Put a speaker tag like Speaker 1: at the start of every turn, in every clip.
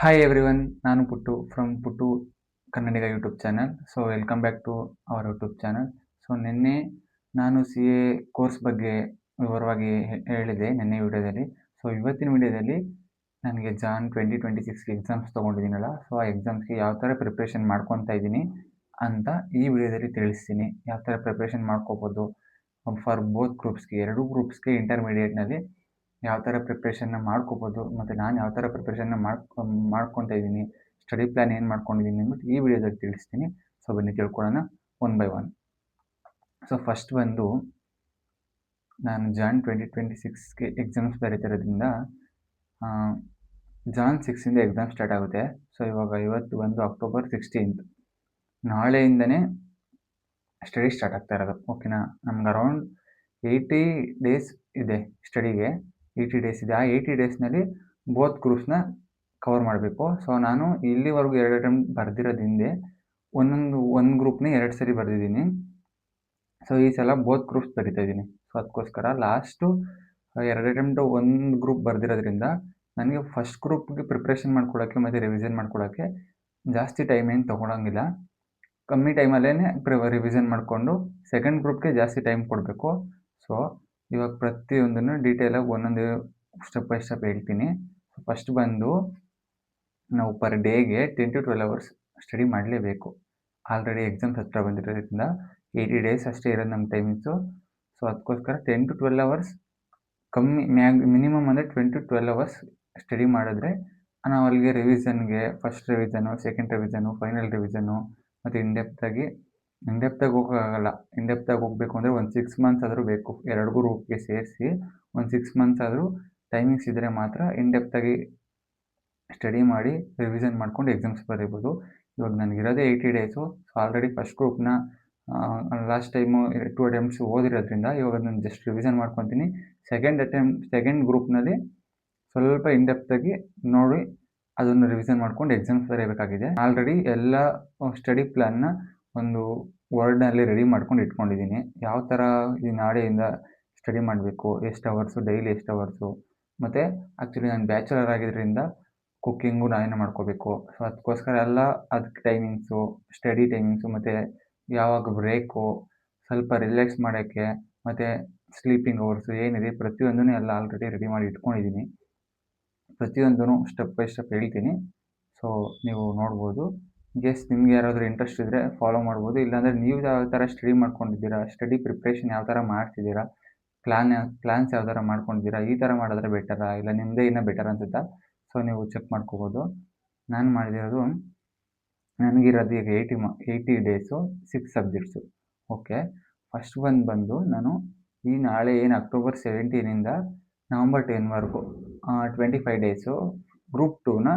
Speaker 1: Hi everyone ನಾನು Puttu from Puttu Kannadiga YouTube channel so welcome back to our YouTube channel so ನಿನ್ನೆ ನಾನು C A course ಬಗ್ಗೆ ವಿವರವಾಗಿ ಹೇಳಿದೆ ನಿನ್ನೆ ವಿಡಿಯೋದಲ್ಲಿ. ಸೊ ಇವತ್ತಿನ ವಿಡಿಯೋದಲ್ಲಿ ನನಗೆ ಜಾನ್ ಟ್ವೆಂಟಿ ಟ್ವೆಂಟಿ ಸಿಕ್ಸ್ಗೆ ಎಕ್ಸಾಮ್ಸ್ ತೊಗೊಂಡಿದ್ದೀನಲ್ಲ. ಸೊ ಆ ಎಕ್ಸಾಮ್ಸ್ಗೆ ಯಾವ ಥರ ಪ್ರಿಪ್ರೇಷನ್ ಮಾಡ್ಕೊತಾ ಇದ್ದೀನಿ ಅಂತ ಈ ವಿಡಿಯೋದಲ್ಲಿ ತಿಳಿಸ್ತೀನಿ. ಯಾವ ಥರ ಪ್ರಿಪ್ರೇಷನ್ ಮಾಡ್ಕೋಬೋದು ಫಾರ್ ಬೋತ್ ಗ್ರೂಪ್ಸ್ಗೆ ಎರಡೂ ಗ್ರೂಪ್ಸ್ಗೆ ಇಂಟರ್ಮೀಡಿಯೇಟ್ನಲ್ಲಿ ಯಾವ ಥರ ಪ್ರಿಪ್ರೇಷನ್ನ ಮಾಡ್ಕೋಬೋದು, ಮತ್ತು ನಾನು ಯಾವ ಥರ ಪ್ರಿಪ್ರೇಷನ್ನ ಮಾಡ್ಕೊ, ಮಾಡ್ಕೊತಾ ಇದ್ದೀನಿ ಸ್ಟಡಿ ಪ್ಲ್ಯಾನ್ ಏನು ಮಾಡ್ಕೊಂಡಿದ್ದೀನಿ ಅಂದ್ಬಿಟ್ಟು ಈ ವಿಡಿಯೋದಲ್ಲಿ ತಿಳಿಸ್ತೀನಿ. ಸೊ ಬನ್ನಿ ತಿಳ್ಕೊಳ್ಳೋಣ one by one so first ಬಂದು ನಾನು ಜಾನ್ ಟ್ವೆಂಟಿ ಟ್ವೆಂಟಿ ಸಿಕ್ಸ್ಗೆ ಎಕ್ಸಾಮ್ಸ್ ಬರೀತಿರೋದ್ರಿಂದ ಜಾನ್ ಸಿಕ್ಸಿಂದ ಎಕ್ಸಾಮ್ ಸ್ಟಾರ್ಟ್ ಆಗುತ್ತೆ. ಸೊ ಇವಾಗ ಇವತ್ತು ಬಂದು ಅಕ್ಟೋಬರ್ ಸಿಕ್ಸ್ಟೀನ್ತ್ ನಾಳೆಯಿಂದನೇ ಸ್ಟಡಿ ಸ್ಟಾರ್ಟ್ ಆಗ್ತಾ ಇರೋದು. ಓಕೆನಾ ನಮ್ಗೆ ಅರೌಂಡ್ ಏಯ್ಟಿ ಡೇಸ್ ಇದೆ ಸ್ಟಡಿಗೆ ಏಯ್ಟಿ ಡೇಸ್ ಇದೆ. ಆ ಏಯ್ಟಿ ಡೇಸ್ನಲ್ಲಿ ಬೋತ್ ಗ್ರೂಪ್ಸ್ನ ಕವರ್ ಮಾಡಬೇಕು. ಸೊ ನಾನು ಇಲ್ಲಿವರೆಗೂ ಎರಡು ಅಟೆಂಪ್ಟ್ ಬರೆದಿರೋದು ಹಿಂದೆ, ಒಂದೊಂದು, ಒಂದು ಗ್ರೂಪ್ನ ಎರಡು ಸರಿ ಬರೆದಿದ್ದೀನಿ. ಸೊ ಈ ಸಲ ಬೋತ್ ಗ್ರೂಪ್ಸ್ ಬರಿತಾ ಇದ್ದೀನಿ. ಸೊ ಅದಕ್ಕೋಸ್ಕರ ಲಾಸ್ಟು ಎರಡು ಅಟೆಂಪ್ಟು ಒಂದು ಗ್ರೂಪ್ ಬರೆದಿರೋದ್ರಿಂದ ನನಗೆ ಫಸ್ಟ್ ಗ್ರೂಪ್ಗೆ ಪ್ರಿಪ್ರೇಷನ್ ಮಾಡ್ಕೊಳ್ಳೋಕ್ಕೆ ಮತ್ತು ರಿವಿಷನ್ ಮಾಡ್ಕೊಳ್ಳೋಕ್ಕೆ ಜಾಸ್ತಿ ಟೈಮ್ ಏನು ತೊಗೊಳಂಗಿಲ್ಲ ಕಮ್ಮಿ ಟೈಮಲ್ಲೇ ಪ್ರಿ ರಿವಿಷನ್ ಮಾಡಿಕೊಂಡು ಸೆಕೆಂಡ್ ಗ್ರೂಪ್ಗೆ ಜಾಸ್ತಿ ಟೈಮ್ ಕೊಡಬೇಕು. ಸೊ ಇವಾಗ ಪ್ರತಿಯೊಂದನ್ನು ಡೀಟೇಲಾಗಿ ಒಂದೊಂದು ಸ್ಟೆಪ್ ಬೈ ಸ್ಟೆಪ್ ಹೇಳ್ತೀನಿ. ಫಸ್ಟ್ ಬಂದು ನಾವು ಪರ್ ಡೇಗೆ ten to twelve hours study ಮಾಡಲೇಬೇಕು. ಆಲ್ರೆಡಿ ಎಕ್ಸಾಮ್ಸ್ ಹತ್ರ ಬಂದಿರೋದ್ರಿಂದ ಏಯ್ಟಿ ಡೇಸ್ ಅಷ್ಟೇ ಇರೋದು ನಮ್ಮ ಟೈಮಿಂಗ್ಸು ಸೊ ಅದಕ್ಕೋಸ್ಕರ ಟೆನ್ ಟು ಟ್ವೆಲ್ ಅವರ್ಸ್ ಕಮ್ಮಿ, ಮ್ಯಾಗ್ ಮಿನಿಮಮ್ ಅಂದರೆ twenty to twelve hours study ಮಾಡಿದ್ರೆ ನಾವು ಅಲ್ಲಿಗೆ ರಿವಿಷನ್ಗೆ first revision second revision final revision ಮತ್ತು ಇನ್ಡೆಪ್ತಾಗಿ ಇನ್ಡೆಪ್ತಾಗಿ ಹೋಗೋಕ್ಕಾಗಲ್ಲ. ಇನ್ಡೆಪ್ತಾಗಿ ಹೋಗಬೇಕು ಅಂದರೆ ಒಂದು ಸಿಕ್ಸ್ ಮಂತ್ಸ್ ಆದರೂ ಬೇಕು. ಎರಡು ಗ್ರೂಪ್ಗೆ ಸೇರಿಸಿ ಒಂದು ಸಿಕ್ಸ್ ಮಂತ್ಸ್ ಆದರೂ ಟೈಮಿಂಗ್ಸ್ ಇದ್ದರೆ ಮಾತ್ರ ಇಂಡೆಪ್ತಾಗಿ ಸ್ಟಡಿ ಮಾಡಿ ರಿವಿಷನ್ ಮಾಡ್ಕೊಂಡು ಎಕ್ಸಾಮ್ಸ್ ಬರೀಬೋದು. ಇವಾಗ ನನಗಿರೋದೇ eighty days so already first ಗ್ರೂಪ್ನ ಲಾಸ್ಟ್ ಟೈಮು ಟು ಅಟೆಂಪ್ಟ್ಸ್ ಓದಿರೋದ್ರಿಂದ ಇವಾಗ ನಾನು ಜಸ್ಟ್ ರಿವಿಷನ್ ಮಾಡ್ಕೊತೀನಿ. ಸೆಕೆಂಡ್ ಅಟೆಂಪ್ಟ್ ಸೆಕೆಂಡ್ ಗ್ರೂಪ್ನಲ್ಲಿ ಸ್ವಲ್ಪ ಇಂಡೆಪ್ತಾಗಿ ನೋಡಿ ಅದನ್ನು ರಿವಿಷನ್ ಮಾಡ್ಕೊಂಡು ಎಕ್ಸಾಮ್ಸ್ ಬರೀಬೇಕಾಗಿದೆ. ಆಲ್ರೆಡಿ ಎಲ್ಲ ಸ್ಟಡಿ ಪ್ಲ್ಯಾನ್ನ ಒಂದು ವರ್ಡ್ನಲ್ಲಿ ರೆಡಿ ಮಾಡ್ಕೊಂಡು ಇಟ್ಕೊಂಡಿದ್ದೀನಿ ಯಾವ ಥರ ಈ ನಾಳೆಯಿಂದ ಸ್ಟಡಿ ಮಾಡಬೇಕು, ಎಷ್ಟು ಅವರ್ಸು ಡೈಲಿ ಎಷ್ಟು ಅವರ್ಸು ಮತ್ತು ಆ್ಯಕ್ಚುಲಿ ನಾನು ಬ್ಯಾಚುಲರ್ ಆಗಿದ್ದರಿಂದ ಕುಕ್ಕಿಂಗು ನಾನೇನು ಮಾಡ್ಕೋಬೇಕು. ಸೊ ಅದಕ್ಕೋಸ್ಕರ ಎಲ್ಲ ಅದಕ್ಕೆ ಟೈಮಿಂಗ್ಸು ಸ್ಟಡಿ ಟೈಮಿಂಗ್ಸು ಮತ್ತು ಯಾವಾಗ ಬ್ರೇಕು ಸ್ವಲ್ಪ ರಿಲ್ಯಾಕ್ಸ್ ಮಾಡೋಕ್ಕೆ, ಮತ್ತು ಸ್ಲೀಪಿಂಗ್ ಅವರ್ಸು ಏನಿದೆ ಪ್ರತಿಯೊಂದನ್ನು ಎಲ್ಲ ಆಲ್ರೆಡಿ ರೆಡಿ ಮಾಡಿ ಇಟ್ಕೊಂಡಿದ್ದೀನಿ ಪ್ರತಿಯೊಂದೂ ಸ್ಟೆಪ್ ಬೈ ಸ್ಟೆಪ್ ಹೇಳ್ತೀನಿ. ಸೊ ನೀವು ನೋಡ್ಬೋದು. ಗೆಸ್ ನಿಮಗೆ ಯಾರಾದರೂ ಇಂಟ್ರೆಸ್ಟ್ ಇದ್ದರೆ ಫಾಲೋ ಮಾಡ್ಬೋದು. ಇಲ್ಲಾಂದರೆ ನೀವು ಯಾವ ಥರ ಸ್ಟಡಿ ಮಾಡ್ಕೊಂಡಿದ್ದೀರಾ ಸ್ಟಡಿ ಪ್ರಿಪ್ರೇಷನ್ ಯಾವ ಥರ ಮಾಡ್ತಿದ್ದೀರಾ ಪ್ಲ್ಯಾನ್ ಪ್ಲ್ಯಾನ್ಸ್ ಯಾವ ಥರ ಮಾಡ್ಕೊಂಡಿದ್ದೀರಾ, ಈ ಥರ ಮಾಡಿದ್ರೆ ಬೆಟರಾ ಇಲ್ಲ ನಿಮ್ಮದೇ ಇನ್ನೂ ಬೆಟರ್ ಅನ್ಸುತ್ತಾ? ಸೊ ನೀವು ಚೆಕ್ ಮಾಡ್ಕೋಬೋದು. ನಾನು ಮಾಡಿದಿರೋದು ನನಗಿರೋದು ಈಗ ಏಯ್ಟಿ ಮ eighty days six subjects okay first ಬಂದು ಬಂದು ನಾನು ಈ ನಾಳೆ ಏನು ಅಕ್ಟೋಬರ್ ಸೆವೆಂಟೀನಿಂದ ನವಂಬರ್ ಟೆನ್ವರೆಗೂ ಟ್ವೆಂಟಿ ಫೈವ್ ಡೇಸು ಗ್ರೂಪ್ ಟೂನ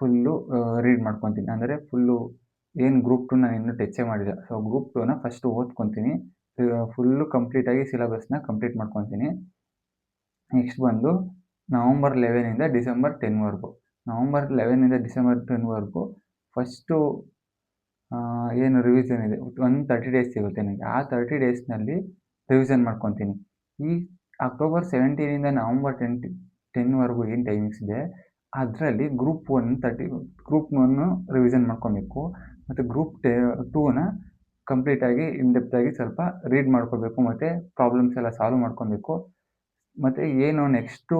Speaker 1: ಫುಲ್ಲು ರೀಡ್ ಮಾಡ್ಕೊತೀನಿ. ಅಂದರೆ ಫುಲ್ಲು ಏನು ಗ್ರೂಪ್ ಟು ನಾನು ಇನ್ನೂ ಟಚ್ಚೇ ಮಾಡಿಲ್ಲ. ಸೊ ಗ್ರೂಪ್ ಟೂನ ಫಸ್ಟು ಓದ್ಕೊತೀನಿ. ಫುಲ್ಲು ಕಂಪ್ಲೀಟಾಗಿ ಸಿಲೆಬಸ್ನ ಕಂಪ್ಲೀಟ್ ಮಾಡ್ಕೊತೀನಿ. ನೆಕ್ಸ್ಟ್ ಬಂದು ನವಂಬರ್ ಲೆವೆನಿಂದ ಡಿಸೆಂಬರ್ ಟೆನ್ವರೆಗೂ ನವಂಬರ್ ಲೆವೆನಿಂದ ಡಿಸೆಂಬರ್ ಟೆನ್ವರೆಗೂ ಫಸ್ಟು ಏನು ರಿವಿಷನ್ ಇದೆ? ಒಂದು ತರ್ಟಿ ಡೇಸ್ ಸಿಗುತ್ತೆ ನನಗೆ. ಆ ತರ್ಟಿ ಡೇಸ್ನಲ್ಲಿ ರಿವಿಷನ್ ಮಾಡ್ಕೊತೀನಿ. ಈ ಅಕ್ಟೋಬರ್ ಸೆವೆಂಟೀನಿಂದ ನವಂಬರ್ ಟೆಂಟಿ ಟೆನ್ವರೆಗೂ ಏನು ಟೈಮಿಂಗ್ಸ್ ಇದೆ? ಅದರಲ್ಲಿ group one thirty group one revision ಮಾಡ್ಕೊಬೇಕು. ಮತ್ತು ಗ್ರೂಪ್ ಟೇ ಟೂನ ಕಂಪ್ಲೀಟಾಗಿ ಇನ್ಡೆಪ್ತಾಗಿ ಸ್ವಲ್ಪ ರೀಡ್ ಮಾಡ್ಕೋಬೇಕು. ಮತ್ತು ಪ್ರಾಬ್ಲಮ್ಸ್ ಎಲ್ಲ ಸಾಲ್ವ್ ಮಾಡ್ಕೊಬೇಕು. ಮತ್ತು ಏನು ನೆಕ್ಸ್ಟು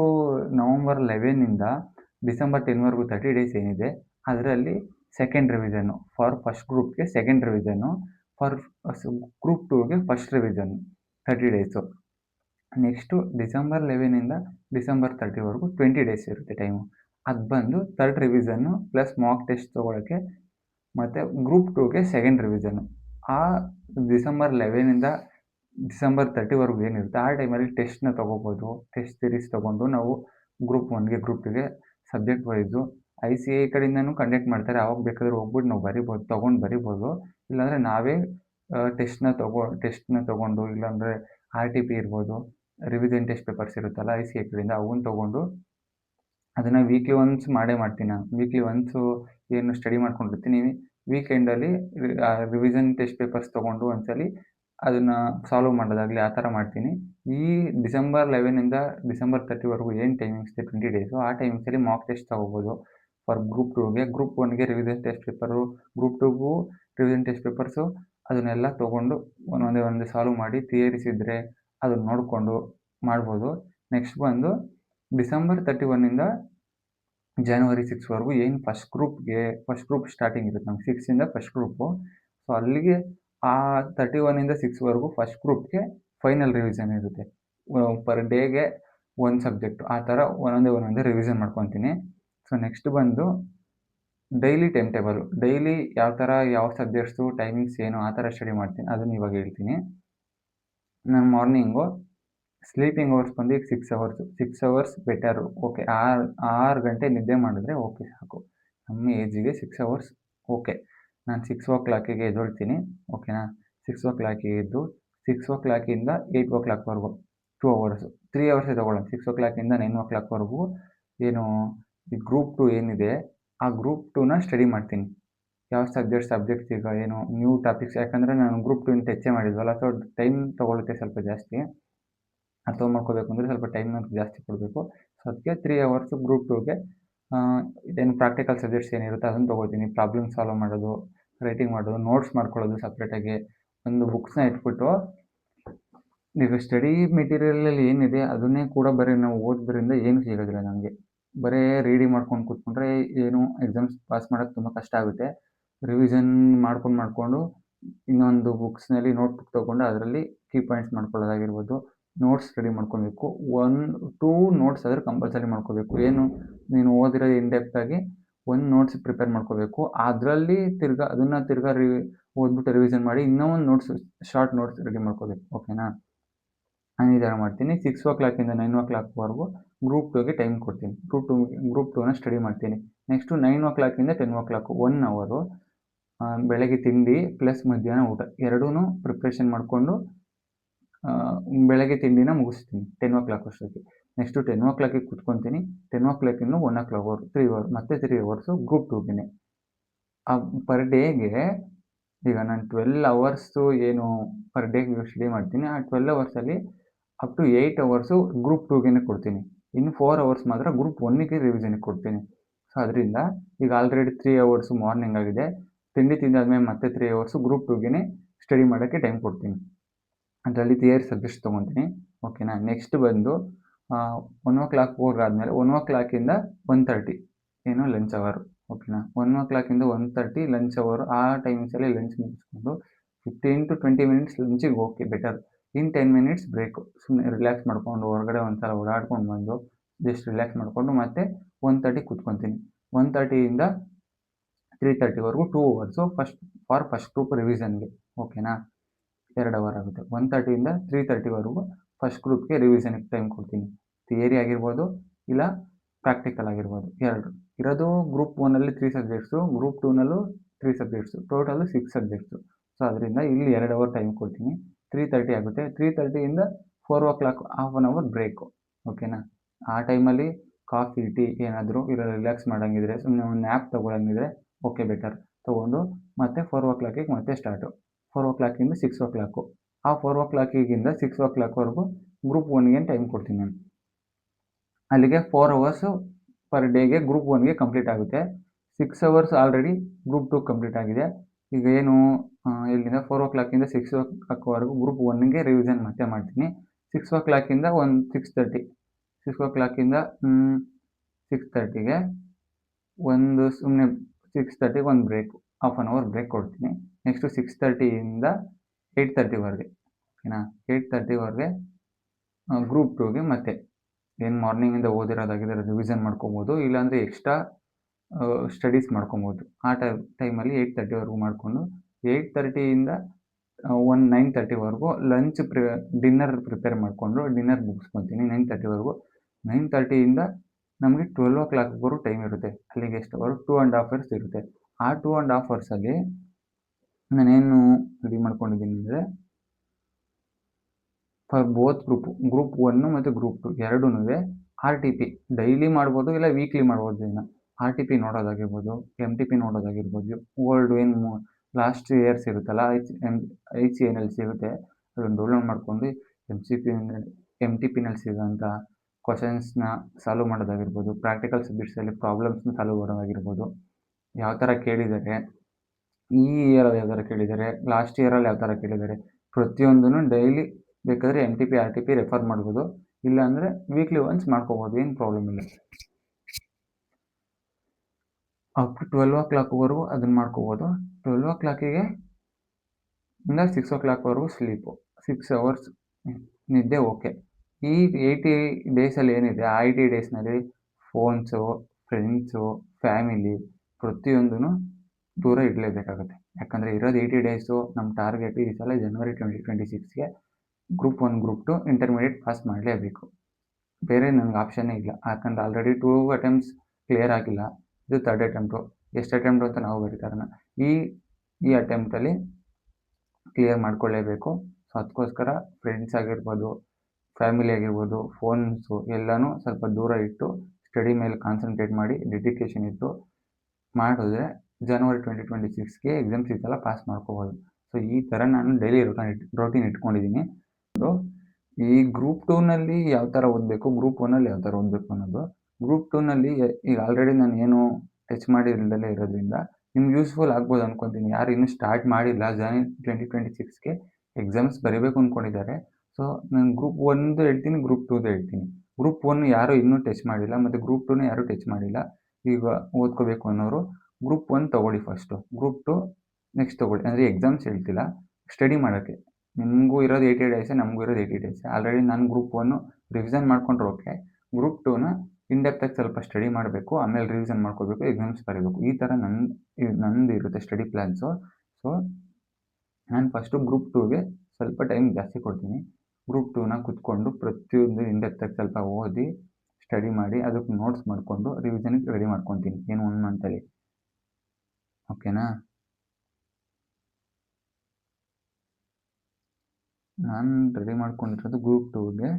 Speaker 1: ನವಂಬರ್ ಲೆವೆನಿಂದ ಡಿಸೆಂಬರ್ ಟೆನ್ವರೆಗೂ ತರ್ಟಿ ಡೇಸ್ ಏನಿದೆ, ಅದರಲ್ಲಿ ಸೆಕೆಂಡ್ ರಿವಿಷನ್ನು ಫಾರ್ ಫಸ್ಟ್ ಗ್ರೂಪ್ಗೆ second ರಿವಿಷನ್ನು for group ಟೂಗೆ first revision thirty days next December ಲೆವೆನಿಂದ December ತರ್ಟಿವರೆಗೂ ಟ್ವೆಂಟಿ ಡೇಸ್ ಇರುತ್ತೆ ಟೈಮು ಅದು ಬಂದು ತರ್ಡ್ ರಿವಿಷನ್ನು ಪ್ಲಸ್ ಮಾಕ್ ಟೆಸ್ಟ್ ತೊಗೊಳಕ್ಕೆ ಮತ್ತು ಗ್ರೂಪ್ ಟೂಗೆ ಸೆಕೆಂಡ್ ರಿವಿಷನ್ನು ಆ ಡಿಸೆಂಬರ್ ಲೆವೆನಿಂದ ಡಿಸೆಂಬರ್ ತರ್ಟಿವರೆಗೂ ಏನಿರುತ್ತೆ, ಆ ಟೈಮಲ್ಲಿ ಟೆಸ್ಟ್ನ ತೊಗೋಬೋದು. ಟೆಸ್ಟ್ ಸಿರೀಸ್ ತೊಗೊಂಡು ನಾವು ಗ್ರೂಪ್ ಒನ್ಗೆ group ಟೂಗೆ subject wise I C I ಕಡೆಯಿಂದನೂ ಕಂಡಕ್ಟ್ ಮಾಡ್ತಾರೆ. ಅವಾಗ ಬೇಕಾದ್ರೆ ಹೋಗ್ಬಿಟ್ಟು ನಾವು ಬರಿಬೋದು, ತೊಗೊಂಡು ಬರಿಬೋದು. ಇಲ್ಲಾಂದರೆ ನಾವೇ ಟೆಸ್ಟ್ನ ತೊಗೊ ಟೆಸ್ಟ್ನ ತೊಗೊಂಡು ಇಲ್ಲಾಂದರೆ ಆರ್ ಟಿ ಪಿ ಇರ್ಬೋದು. ರಿವಿಷನ್ ಟೆಸ್ಟ್ ಪೇಪರ್ಸ್ ಇರುತ್ತಲ್ಲ ಐ ಸಿ ಐ ಕಡೆಯಿಂದ ಅವನ್ನ ತೊಗೊಂಡು ಅದನ್ನು ವೀಕ್ಲಿ ಒನ್ಸ್ ಮಾಡೇ ಮಾಡ್ತೀನಿ. ನಾನು ವೀಕ್ಲಿ ಒನ್ಸು ಏನು ಸ್ಟಡಿ ಮಾಡ್ಕೊಂಡಿರ್ತೀನಿ. ವೀಕೆಂಡಲ್ಲಿ ರಿವಿಷನ್ ಟೆಸ್ಟ್ ಪೇಪರ್ಸ್ ತೊಗೊಂಡು ಒಂದ್ಸಲಿ ಅದನ್ನು ಸಾಲ್ವ್ ಮಾಡೋದಾಗಲಿ ಆ ಥರ ಮಾಡ್ತೀನಿ. ಈ ಡಿಸೆಂಬರ್ ಲೆವೆನಿಂದ ಡಿಸೆಂಬರ್ ತರ್ಟಿವರೆಗೂ ಏನು ಟೈಮಿಂಗ್ಸ್ ಇದೆ ಟ್ವೆಂಟಿ ಡೇಸು ಆ ಟೈಮಿಂಗ್ಸಲ್ಲಿ ಮಾಕ್ ಟೆಸ್ಟ್ ತೊಗೋಬೋದು. ಫಾರ್ ಗ್ರೂಪ್ ಟೂಗೆ ಗ್ರೂಪ್ ಒನ್ಗೆ ರಿವಿಷನ್ ಟೆಸ್ಟ್ ಪೇಪರು ಗ್ರೂಪ್ ಟೂಗೂ ರಿವಿಷನ್ ಟೆಸ್ಟ್ ಪೇಪರ್ಸು ಅದನ್ನೆಲ್ಲ ತೊಗೊಂಡು ಒಂದೊಂದೇ ಒಂದು ಸಾಲ್ವ್ ಮಾಡಿ ಥಿಯರೀಸ್ ಇದ್ದರೆ ಅದನ್ನ ನೋಡಿಕೊಂಡು ಮಾಡ್ಬೋದು. ನೆಕ್ಸ್ಟ್ ಬಂದು ಡಿಸೆಂಬರ್ ತರ್ಟಿ ಒನ್ನಿಂದ ಜನವರಿ ಸಿಕ್ಸ್ವರೆಗೂ ಏನು ಫಸ್ಟ್ ಗ್ರೂಪ್ಗೆ ಫಸ್ಟ್ ಗ್ರೂಪ್ ಸ್ಟಾರ್ಟಿಂಗ್ ಇರುತ್ತೆ. ನಮ್ಗೆ ಸಿಕ್ಸಿಂದ ಫಸ್ಟ್ ಗ್ರೂಪು ಸೊ ಅಲ್ಲಿಗೆ ಆ ತರ್ಟಿ ಒನ್ನಿಂದ ಸಿಕ್ಸ್ವರೆಗೂ ಫಸ್ಟ್ ಗ್ರೂಪ್ಗೆ ಫೈನಲ್ ರಿವಿಷನ್ ಇರುತ್ತೆ. ಪರ್ ಡೇಗೆ ಒಂದು ಸಬ್ಜೆಕ್ಟು ಆ ಥರ ಒಂದೊಂದೇ ಒಂದೊಂದೇ ರಿವಿಷನ್ ಮಾಡ್ಕೊತೀನಿ. ಸೊ ನೆಕ್ಸ್ಟ್ ಬಂದು ಡೈಲಿ ಟೈಮ್ ಟೇಬಲು ಡೈಲಿ ಯಾವ ಥರ ಯಾವ ಸಬ್ಜೆಕ್ಟ್ಸು ಟೈಮಿಂಗ್ಸ್ ಏನು, ಆ ಥರ ಸ್ಟಡಿ ಮಾಡ್ತೀನಿ. ಅದನ್ನು ಇವಾಗ ಹೇಳ್ತೀನಿ. ನಾನು ಮಾರ್ನಿಂಗು ಸ್ಲೀಪಿಂಗ್ ಅವರ್ಸ್ ಬಂದು ಈಗ six hours six hours better okay ಆರು ಆರು ಗಂಟೆ ನಿದ್ದೆ ಮಾಡಿದ್ರೆ ಓಕೆ ಸಾಕು. ನಮ್ಮ ಏಜಿಗೆ ಸಿಕ್ಸ್ ಅವರ್ಸ್ ಓಕೆ ನಾನು ಸಿಕ್ಸ್ ಓ ಕ್ಲಾಕಿಗೆ ಎದ್ದೊಳ್ತೀನಿ ಓಕೆನಾ ಸಿಕ್ಸ್ ಓ ಕ್ಲಾಕಿಗೆ ಎದ್ದು ಸಿಕ್ಸ್ ಓ ಕ್ಲಾಕಿಂದ ಏಯ್ಟ್ ಓ ಕ್ಲಾಕ್ವರೆಗೂ ಟೂ ಅವರ್ಸು ತ್ರೀ ಅವರ್ಸೇ ತೊಗೊಳ್ಳೋಣ. ಸಿಕ್ಸ್ ಓ ಕ್ಲಾಕಿಂದ ನೈನ್ ಓ ಕ್ಲಾಕ್ವರೆಗೂ ಏನು, ಈ ಗ್ರೂಪ್ ಟು ಏನಿದೆ, ಆ ಗ್ರೂಪ್ ಟೂನ ಸ್ಟಡಿ ಮಾಡ್ತೀನಿ. ಯಾವ ಸಬ್ಜೆಕ್ಟ್ ಸಬ್ಜೆಕ್ಟ್ಸ್ ಈಗ ಏನು ನ್ಯೂ ಟಾಪಿಕ್ಸ್ ಯಾಕಂದರೆ ನಾನು ಗ್ರೂಪ್ ಟು ಹೆಚ್ಚೆ ಮಾಡಿದ್ವಲ್ಲ ಸೊ ಟೈಮ್ ತೊಗೊಳುತ್ತೆ ಸ್ವಲ್ಪ ಜಾಸ್ತಿ. ಅರ್ಥ ಮಾಡ್ಕೋಬೇಕು ಅಂದರೆ ಸ್ವಲ್ಪ ಟೈಮ್ ಜಾಸ್ತಿ ಕೊಡಬೇಕು. ಸೊ ಅದಕ್ಕೆ ತ್ರೀ ಅವರ್ಸ್ ಗ್ರೂಪ್ ಟೂಗೆ ಏನು ಪ್ರಾಕ್ಟಿಕಲ್ ಸಬ್ಜೆಕ್ಟ್ಸ್ ಏನಿರುತ್ತೆ ಅದನ್ನು ತೊಗೋತೀನಿ. ಪ್ರಾಬ್ಲಮ್ ಸಾಲ್ವ್ ಮಾಡೋದು ರೈಟಿಂಗ್ ಮಾಡೋದು ನೋಟ್ಸ್ ಮಾಡ್ಕೊಳ್ಳೋದು ಸಪ್ರೇಟಾಗಿ ಒಂದು ಬುಕ್ಸ್ನ ಇಟ್ಬಿಟ್ಟು, ನೀವು ಸ್ಟಡಿ ಮೆಟೀರಿಯಲಲ್ಲಿ ಏನಿದೆ ಅದನ್ನೇ ಕೂಡ ಬರೀ ನಾವು ಓದೋದ್ರಿಂದ ಏನು ಸಿಗೋದಿಲ್ಲ ನಮಗೆ. ಬರೀ ರೀಡಿಂಗ್ ಮಾಡ್ಕೊಂಡು ಕೂತ್ಕೊಂಡ್ರೆ ಏನು ಎಕ್ಸಾಮ್ಸ್ ಪಾಸ್ ಮಾಡೋಕ್ಕೆ ತುಂಬ ಕಷ್ಟ ಆಗುತ್ತೆ. ರಿವಿಷನ್ ಮಾಡ್ಕೊಂಡು ಮಾಡಿಕೊಂಡು ಇನ್ನೊಂದು ಬುಕ್ಸ್ನಲ್ಲಿ ನೋಟ್ ಬುಕ್ ತೊಗೊಂಡು ಅದರಲ್ಲಿ ಕೀ ಪಾಯಿಂಟ್ಸ್ ಮಾಡ್ಕೊಳ್ಳೋದಾಗಿರ್ಬೋದು. ನೋಟ್ಸ್ ರೆಡಿ ಮಾಡ್ಕೊಬೇಕು. ಒನ್ ಟೂ ನೋಟ್ಸ್ ಆದರೆ ಕಂಪಲ್ಸರಿ ಮಾಡ್ಕೋಬೇಕು. ಏನು? ನೀನು ಓದಿರೋ ಇಂಡೆಪ್ಟಾಗಿ ಒಂದು ನೋಟ್ಸ್ ಪ್ರಿಪೇರ್ ಮಾಡ್ಕೋಬೇಕು. ಅದರಲ್ಲಿ ತಿರ್ಗ, ಅದನ್ನು ತಿರ್ಗ ರಿ ಓದ್ಬಿಟ್ಟು ರಿವಿಷನ್ ಮಾಡಿ ಇನ್ನೂ ಒಂದು ನೋಟ್ಸ್ ಶಾರ್ಟ್ ನೋಟ್ಸ್ ರೆಡಿ ಮಾಡ್ಕೋಬೇಕು. ಓಕೆನಾ ನಾನು ಈ ಥರ ಮಾಡ್ತೀನಿ ಸಿಕ್ಸ್ ಓ ಕ್ಲಾಕಿಂದ ನೈನ್ ಓ ಕ್ಲಾಕ್ವರೆಗೂ ಗ್ರೂಪ್ ಟೂಗೆ ಟೈಮ್ ಕೊಡ್ತೀನಿ. ಗ್ರೂಪ್ ಟೂ ಗ್ರೂಪ್ ಟೂನ ಸ್ಟಡಿ ಮಾಡ್ತೀನಿ. ನೆಕ್ಸ್ಟು ನೈನ್ ಓ ಕ್ಲಾಕಿಂದ ten o o'clock one hour ಬೆಳಗ್ಗೆ ತಿಂಡಿ ಪ್ಲಸ್ ಮಧ್ಯಾಹ್ನ ಊಟ. ಎರಡೂ ಪ್ರಿಪ್ರೇಷನ್ ಮಾಡಿಕೊಂಡು ಬೆಳಗ್ಗೆ ತಿಂಡಿನ ಮುಗಿಸ್ತೀನಿ. ಟೆನ್ ಓ ಕ್ಲಾಕ್ ಅಷ್ಟೊತ್ತಿಗೆ. ನೆಕ್ಸ್ಟು ಟೆನ್ ಓ ಕ್ಲಾಕಿಗೆ ಕುತ್ಕೊತೀನಿ. ಟೆನ್ ಓ ಕ್ಲಾಕಿಂದ one o clock hour three hour ಮತ್ತೆ ತ್ರೀ ಅವರ್ಸು ಗ್ರೂಪ್ ಟೂಗೆ ಆ ಪರ್ ಡೇಗೆ ಈಗ ನಾನು ಟ್ವೆಲ್ ಅವರ್ಸು ಏನು ಪರ್ ಡೇಗೆ ಸ್ಟಡಿ ಮಾಡ್ತೀನಿ. ಆ twelve ಅವರ್ಸಲ್ಲಿ up to eight hours group ಟೂಗೆ ಕೊಡ್ತೀನಿ. ಇನ್ನು ಫೋರ್ ಅವರ್ಸ್ ಮಾತ್ರ ಗ್ರೂಪ್ ಒನ್ನಿಗೆ ರಿವಿಷನ್ಗೆ ಕೊಡ್ತೀನಿ. ಸೊ ಅದರಿಂದ ಈಗ ಆಲ್ರೆಡಿ ತ್ರೀ ಅವರ್ಸು ಮಾರ್ನಿಂಗ್ ಆಗಿದೆ. ತಿಂಡಿ ತಿಂದಾದ್ಮೇಲೆ ಮತ್ತೆ ತ್ರೀ ಅವರ್ಸು ಗ್ರೂಪ್ ಟೂಗೆ ಸ್ಟಡಿ ಮಾಡೋಕ್ಕೆ ಟೈಮ್ ಕೊಡ್ತೀನಿ. ಅದರಲ್ಲಿ ಥಿಯರಿ ಸಬ್ಜೆಕ್ಟ್ಸ್ ತೊಗೊತೀನಿ ಓಕೆನಾ ನೆಕ್ಸ್ಟ್ ಬಂದು ಒನ್ ಓ ಕ್ಲಾಕ್ ಹೋಗಾದ್ಮೇಲೆ ಒನ್ ಓ ಕ್ಲಾಕಿಂದ ಒನ್ ತರ್ಟಿ ಏನು ಲಂಚ್ ಅವರು ಓಕೆನಾ ಒನ್ ಓ ಕ್ಲಾಕಿಂದ ಒನ್ ತರ್ಟಿ ಲಂಚ್ ಅವರು ಆ ಟೈಮಿಂಗ್ಸಲ್ಲಿ ಲಂಚ್ ಮುಗಿಸ್ಕೊಂಡು fifteen to twenty minutes ಲಂಚಿಗೆ okay better in ten minutes break ಸುಮ್ಮನೆ ರಿಲ್ಯಾಕ್ಸ್ ಮಾಡ್ಕೊಂಡು ಹೊರಗಡೆ ಒಂದು ಸಲ ಓಡಾಡ್ಕೊಂಡು ಬಂದು ಜಸ್ಟ್ ರಿಲ್ಯಾಕ್ಸ್ ಮಾಡಿಕೊಂಡು ಮತ್ತೆ ಒನ್ ತರ್ಟಿ ಕೂತ್ಕೊತೀನಿ. ಒನ್ ತರ್ಟಿಯಿಂದ three ತರ್ಟಿವರೆಗೂ two hours first for first group ರಿವಿಷನ್ಗೆ ಓಕೆನಾ ಎರಡು ಅವರ್ ಆಗುತ್ತೆ. ಒನ್ ತರ್ಟಿಯಿಂದ ತ್ರೀ ತರ್ಟಿವರೆಗೂ ಫಸ್ಟ್ ಗ್ರೂಪ್ಗೆ ರಿವಿಷನ್ಗೆ ಟೈಮ್ ಕೊಡ್ತೀನಿ. ಥಿಯರಿ ಆಗಿರ್ಬೋದು ಇಲ್ಲ ಪ್ರಾಕ್ಟಿಕಲ್ ಆಗಿರ್ಬೋದು ಎರಡು. ಇರೋದು ಗ್ರೂಪ್ ಒನ್ನಲ್ಲಿ three subjects group ಟೂನಲ್ಲೂ three subjects total six subjects so ಅದರಿಂದ ಇಲ್ಲಿ ಎರಡು ಅವರ್ ಟೈಮ್ ಕೊಡ್ತೀನಿ. ತ್ರೀ ತರ್ಟಿ ಆಗುತ್ತೆ. Three ತರ್ಟಿಯಿಂದ four o clock half an hour break ಓಕೆನಾ ಆ ಟೈಮಲ್ಲಿ ಕಾಫಿ ಟೀ ಏನಾದರೂ ಇಲ್ಲ ರಿಲ್ಯಾಕ್ಸ್ ಮಾಡೋಂಗಿದ್ರೆ ಸುಮ್ಮನೆ ಒಂದು ನ್ಯಾಪ್ ತೊಗೊಳಂಗಿದ್ರೆ ಓಕೆ ಬೆಟರ್ ತೊಗೊಂಡು ಮತ್ತೆ ಫೋರ್ ಓ ಕ್ಲಾಕಿಗೆ ಮತ್ತೆ ಸ್ಟಾರ್ಟು ಫೋರ್ ಓ ಕ್ಲಾಕಿಂದ ಸಿಕ್ಸ್ ಓ ಕ್ಲಾಕು ಆ ಫೋರ್ ಓ ಕ್ಲಾಕಿಗಿಂದ ಸಿಕ್ಸ್ ಓ ಕ್ಲಾಕ್ವರೆಗೂ ಗ್ರೂಪ್ ಒನ್ಗೆ ಟೈಮ್ ಕೊಡ್ತೀನಿ ನಾನು. ಅಲ್ಲಿಗೆ ಫೋರ್ ಅವರ್ಸು ಪರ್ ಡೇಗೆ ಗ್ರೂಪ್ ಒನ್ಗೆ ಕಂಪ್ಲೀಟ್ ಆಗುತ್ತೆ. Six hours already group two complete ಆಗಿದೆ. ಈಗ ಏನು ಇಲ್ಲಿಂದ ಫೋರ್ ಓ ಕ್ಲಾಕಿಂದ ಸಿಕ್ಸ್ ಓ ಕ್ಲಾಕ್ವರೆಗೂ ಗ್ರೂಪ್ ಒನ್ಗೆ ರಿವಿಷನ್ ಮತ್ತೆ ಮಾಡ್ತೀನಿ. ಸಿಕ್ಸ್ ಓ ಕ್ಲಾಕಿಂದ ಒಂದು ಸಿಕ್ಸ್ ತರ್ಟಿ ಸಿಕ್ಸ್ ಓ ಕ್ಲಾಕಿಂದ ಸಿಕ್ಸ್ ತರ್ಟಿಗೆ ಒಂದು ಸುಮ್ಮನೆ ಸಿಕ್ಸ್ ತರ್ಟಿಗೆ ಒಂದು break half an hour break ಕೊಡ್ತೀನಿ. ನೆಕ್ಸ್ಟು ಸಿಕ್ಸ್ ತರ್ಟಿಯಿಂದ ಏಯ್ಟ್ ತರ್ಟಿವರೆಗೆ ಓಕೆನಾ ಏಯ್ಟ್ ತರ್ಟಿವರೆಗೆ ಗ್ರೂಪ್ ಟೂಗೆ ಮತ್ತೆ, ಏನು ಮಾರ್ನಿಂಗಿಂದ ಓದಿರೋದಾಗಿದ್ದರೆ ರಿವಿಷನ್ ಮಾಡ್ಕೊಬೋದು, ಇಲ್ಲಾಂದರೆ ಎಕ್ಸ್ಟ್ರಾ ಸ್ಟಡೀಸ್ ಮಾಡ್ಕೊಬೋದು. ಆ ಟೈ ಟೈಮಲ್ಲಿ ಏಯ್ಟ್ ತರ್ಟಿವರೆಗೂ ಮಾಡಿಕೊಂಡು ಏಯ್ಟ್ ತರ್ಟಿಯಿಂದ ಒನ್ ನೈನ್ ತರ್ಟಿವರೆಗೂ ಲಂಚ್ ಪ್ರಿ ಡಿನ್ನರ್ ಪ್ರಿಪೇರ್ ಮಾಡಿಕೊಂಡು ಡಿನ್ನರ್ ಮುಗಿಸ್ಕೊತೀನಿ. ನೈನ್ ತರ್ಟಿವರೆಗೂ ನೈನ್ ತರ್ಟಿಯಿಂದ ನಮಗೆ ಟ್ವೆಲ್ ಓ ಕ್ಲಾಕ್ವರೆಗೂ ಟೈಮ್ ಇರುತ್ತೆ. ಅಲ್ಲಿಗೆ ಎಷ್ಟು? ಅವರು ಟೂ ಆ್ಯಂಡ್ ಹಾಫ್ ಅವರ್ಸ್ ಇರುತ್ತೆ. ಆ ಟೂ ಆ್ಯಂಡ್ ಹಾಫ್ ಅವರ್ಸಲ್ಲಿ ನಾನೇನು ರೆಡಿ ಮಾಡ್ಕೊಂಡಿದ್ದೀನಿ ಅಂದರೆ for both group group one ಮತ್ತು ಗ್ರೂಪ್ ಟು ಎರಡೂ ಆರ್ ಟಿ ಪಿ ಡೈಲಿ ಮಾಡ್ಬೋದು ಇಲ್ಲ ವೀಕ್ಲಿ ಮಾಡ್ಬೋದು ಇದನ್ನು ಆರ್ ಟಿ ಪಿ ನೋಡೋದಾಗಿರ್ಬೋದು ಎಂ ಟಿ ಪಿ ನೋಡೋದಾಗಿರ್ಬೋದು ಓಲ್ಡ್ ಏನು ಲಾಸ್ಟ್ ಇಯರ್ಸ್ ಇರುತ್ತಲ್ಲ H M I C N L ಸಿಗುತ್ತೆ. ಅದನ್ನು ಡೌನ್ಲೋಡ್ ಮಾಡ್ಕೊಂಡು M C P M T ಪಿನಲ್ಲಿ ಸಿಗೋಂಥ ಕ್ವಶನ್ಸ್ನ ಸಾಲ್ವ್ ಮಾಡೋದಾಗಿರ್ಬೋದು ಪ್ರಾಕ್ಟಿಕಲ್ ಸಬ್ಜೆಕ್ಟ್ಸಲ್ಲಿ ಪ್ರಾಬ್ಲಮ್ಸ್ನ ಸಾಲ್ವ್ ಮಾಡೋದಾಗಿರ್ಬೋದು. ಯಾವ ಥರ ಕೇಳಿದ್ದಾರೆ ಈ ಇಯರಲ್ಲಿ ಯಾವ ಥರ ಕೇಳಿದ್ದಾರೆ ಲಾಸ್ಟ್ ಇಯರಲ್ಲಿ ಯಾವ ಥರ ಕೇಳಿದ್ದಾರೆ ಪ್ರತಿಯೊಂದನ್ನು ಡೈಲಿ ಬೇಕಾದರೆ M T P R T P refer ಮಾಡ್ಬೋದು. ಇಲ್ಲಾಂದರೆ ವೀಕ್ಲಿ ಒನ್ಸ್ ಮಾಡ್ಕೋಬೋದು, ಏನು ಪ್ರಾಬ್ಲಮ್ ಇಲ್ಲ. ಅಪ್ ಟು ಓ ಕ್ಲಾಕ್ವರೆಗೂ ಅದನ್ನು ಮಾಡ್ಕೋಬೋದು. ಟ್ವೆಲ್ ಓ ಕ್ಲಾಕಿಗೆ ಇಂದ ಸಿಕ್ಸ್ ಓ ಕ್ಲಾಕ್ವರೆಗೂ ಸ್ಲೀಪು ಸಿಕ್ಸ್ ಅವರ್ಸ್ ನಿದ್ದೆ ಓಕೆ ಈ ಏಯ್ಟಿ ಡೇಸಲ್ಲಿ ಏನಿದೆ ಆ ಟಿ ಡೇಸ್ನಲ್ಲಿ ಫೋನ್ಸು ಫ್ರೆಂಡ್ಸು ಫ್ಯಾಮಿಲಿ ಪ್ರತಿಯೊಂದೂ ದೂರ ಇಡಲೇಬೇಕಾಗುತ್ತೆ. ಯಾಕಂದರೆ ಇರೋದು ಏಯ್ಟಿ ಡೇಸು ನಮ್ಮ ಟಾರ್ಗೆಟ್ ಈ ಸಲ ಜನವರಿ twenty twenty ಸಿಕ್ಸ್ಗೆ group one group two intermediate pass ಮಾಡಲೇಬೇಕು. ಬೇರೆ ನನಗೆ ಆಪ್ಷನ್ನೇ ಇಲ್ಲ. ಯಾಕಂದರೆ ಆಲ್ರೆಡಿ ಟೂ ಅಟೆಂಪ್ಟ್ಸ್ ಕ್ಲಿಯರ್ ಆಗಿಲ್ಲ. ಇದು ತರ್ಡ್ ಅಟೆಂಪ್ಟು ಎಷ್ಟು ಅಟೆಂಪ್ಟು ಅಂತ ನಾವು ಬರೀತಾರನ ಈ ಈ ಅಟೆಂಪ್ಟಲ್ಲಿ ಕ್ಲಿಯರ್ ಮಾಡ್ಕೊಳ್ಳೇಬೇಕು. ಸೊ ಅದಕ್ಕೋಸ್ಕರ ಫ್ರೆಂಡ್ಸ್ ಆಗಿರ್ಬೋದು ಫ್ಯಾಮಿಲಿ ಆಗಿರ್ಬೋದು ಫೋನ್ಸು ಎಲ್ಲನೂ ಸ್ವಲ್ಪ ದೂರ ಇಟ್ಟು ಸ್ಟಡಿ ಮೇಲೆ ಕಾನ್ಸಂಟ್ರೇಟ್ ಮಾಡಿ ಡೆಡಿಕೇಶನ್ ಇಟ್ಟು, ಮಾಡಿದ್ರೆ ಜನವರಿ ಟ್ವೆಂಟಿ ಟ್ವೆಂಟಿ ಸಿಕ್ಸ್ಗೆ ಎಕ್ಸಾಮ್ಸ್ ಇದೆಲ್ಲ ಪಾಸ್ ಮಾಡ್ಕೋಬೋದು. ಸೊ ಈ ಥರ ನಾನು ಡೈಲಿ ರೊಟೀನ್ ಇಟ್ ಇಟ್ಕೊಂಡಿದ್ದೀನಿ ಸೊ ಈ ಗ್ರೂಪ್ ಟೂನಲ್ಲಿ ಯಾವ ಥರ ಓದಬೇಕು ಗ್ರೂಪ್ ಒನ್ನಲ್ಲಿ ಯಾವ ಥರ ಓದಬೇಕು ಅನ್ನೋದು. ಗ್ರೂಪ್ ಟೂನಲ್ಲಿ ಈಗ ಆಲ್ರೆಡಿ ನಾನು ಏನು ಟಚ್ ಮಾಡಿಲ್ದಲೇ ಇರೋದ್ರಿಂದ ನಿಮ್ಗೆ ಯೂಸ್ಫುಲ್ ಆಗ್ಬೋದು ಅನ್ಕೊತೀನಿ. ಯಾರು ಇನ್ನೂ ಸ್ಟಾರ್ಟ್ ಮಾಡಿಲ್ಲ ಜನ ಟ್ವೆಂಟಿ ಟ್ವೆಂಟಿ ಸಿಕ್ಸ್ಗೆ ಎಕ್ಸಾಮ್ಸ್ ಬರೀಬೇಕು ಅಂದ್ಕೊಂಡಿದ್ದಾರೆ ಸೊ ನಾನು ಗ್ರೂಪ್ ಒಂದು ಹೇಳ್ತೀನಿ ಗ್ರೂಪ್ ಟೂದು ಹೇಳ್ತೀನಿ. ಗ್ರೂಪ್ ಒನ್ ಯಾರೂ ಇನ್ನೂ ಟಚ್ ಮಾಡಿಲ್ಲ, ಮತ್ತು ಗ್ರೂಪ್ ಟೂನ ಯಾರೂ ಟಚ್ ಮಾಡಿಲ್ಲ. ಈಗ ಓದ್ಕೋಬೇಕು ಅನ್ನೋರು ಗ್ರೂಪ್ ಒನ್ ತೊಗೊಳ್ಳಿ ಫಸ್ಟು ಗ್ರೂಪ್ ಟು ನೆಕ್ಸ್ಟ್ ತೊಗೊಳ್ಳಿ. ಅಂದರೆ ಎಕ್ಸಾಮ್ಸ್ ಹೇಳ್ತಿಲ್ಲ. ಸ್ಟಡಿ ಮಾಡೋಕ್ಕೆ. ನಿಮಗೂ ಇರೋದು ಏಯ್ಟಿ ಡೇಸೇ ನಮಗೂ ಇರೋದು ಏಯ್ಟಿ ಡೇಸೇ ಆಲ್ರೆಡಿ ನಾನು ಗ್ರೂಪ್ ಒನ್ನು ರಿವಿಸನ್ ಮಾಡ್ಕೊಂಡ್ರೆ ಓಕೆ ಗ್ರೂಪ್ ಟೂನ ಇನ್ಡೆಪ್ತಾಗಿ ಸ್ವಲ್ಪ ಸ್ಟಡಿ ಮಾಡಬೇಕು. ಆಮೇಲೆ ರಿವಿಸನ್ ಮಾಡ್ಕೋಬೇಕು ಎಕ್ಸಾಮ್ಸ್ ಬರೀಬೇಕು. ಈ ಥರ ನನ್ನ ನಂದು ಇರುತ್ತೆ ಸ್ಟಡಿ ಪ್ಲ್ಯಾನ್ಸು ಸೊ ನಾನು ಫಸ್ಟು ಗ್ರೂಪ್ ಟೂಗೆ ಸ್ವಲ್ಪ ಟೈಮ್ ಜಾಸ್ತಿ ಕೊಡ್ತೀನಿ. ಗ್ರೂಪ್ ಟೂನ ಕುತ್ಕೊಂಡು ಪ್ರತಿಯೊಂದು ಇಂಡೆಪ್ತಾಗಿ ಡೆಪ್ತಾಗಿ ಸ್ವಲ್ಪ ಓದಿ ಸ್ಟಡಿ ಮಾಡಿ ಅದಕ್ಕೆ ನೋಟ್ಸ್ ಮಾಡಿಕೊಂಡು ರಿವಿಷನ್ಗೆ ರೆಡಿ ಮಾಡ್ಕೊತೀನಿ. ಏನು ಒನ್ ಮಂತಲ್ಲಿ ಓಕೆನಾ ನಾನು ರೆಡಿ ಮಾಡ್ಕೊಂಡಿರೋದು ಗ್ರೂಪ್ ಟೂಗೆ